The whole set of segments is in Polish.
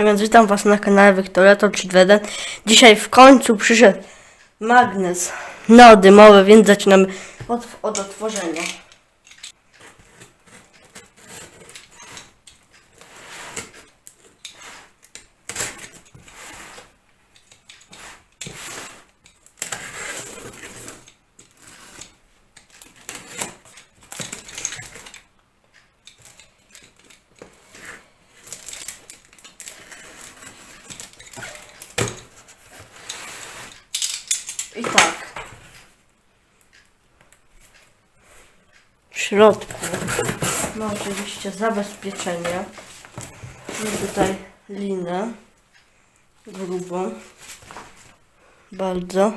A więc witam Was na kanale Wiktoria 321. Dzisiaj w końcu przyszedł magnes neodymowy, więc zaczynamy od, od otworzenia. I tak. W środku ma oczywiście zabezpieczenie. Mamy tutaj linę grubą. Bardzo.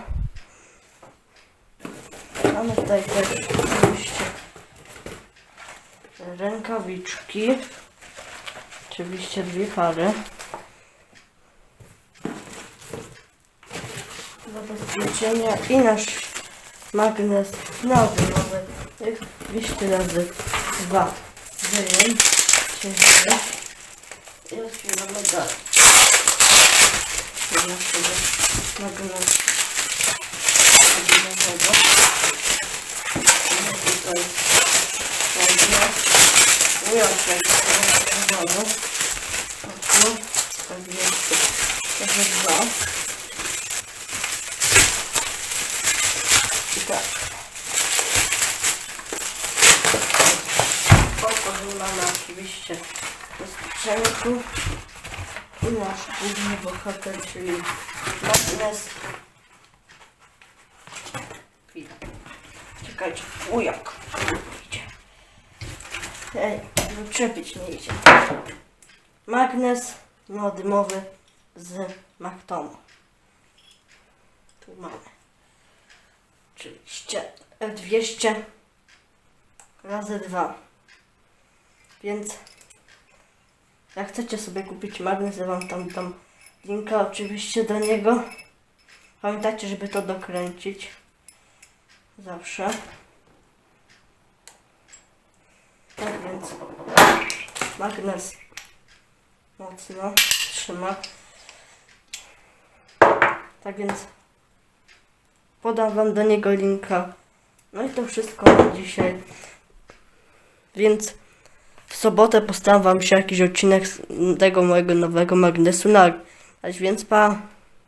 Mamy tutaj też oczywiście rękawiczki. Oczywiście dwie pary. Zabezpieczenia i nasz magnes nowy, nowy, jest 200 razy 2, 9, 9, i otwieramy dalej. Naszego magnesu magnesowego. Mamy tutaj magnes, ujątek zastosowane. Mocno, tak jeszcze, trochę dwa. I tak. Pokonujemy oczywiście do sprzętu i nasz główny bohater, czyli magnes. Czekajcie, ujak. Idzie. Ej, wyczepić nie idzie. Magnes neodymowy z Mactomu. Tu mamy oczywiście. F200 razy 2 więc jak chcecie sobie kupić magnes ja wam tam tam linka oczywiście do niego. Pamiętajcie żeby to dokręcić. Zawsze. Tak więc magnes mocno trzyma. Tak więc Podam wam do niego linka. No i to wszystko na dzisiaj. Więc w sobotę postaram wam się jakiś odcinek tego mojego nowego magnesu nagrać. Więc pa!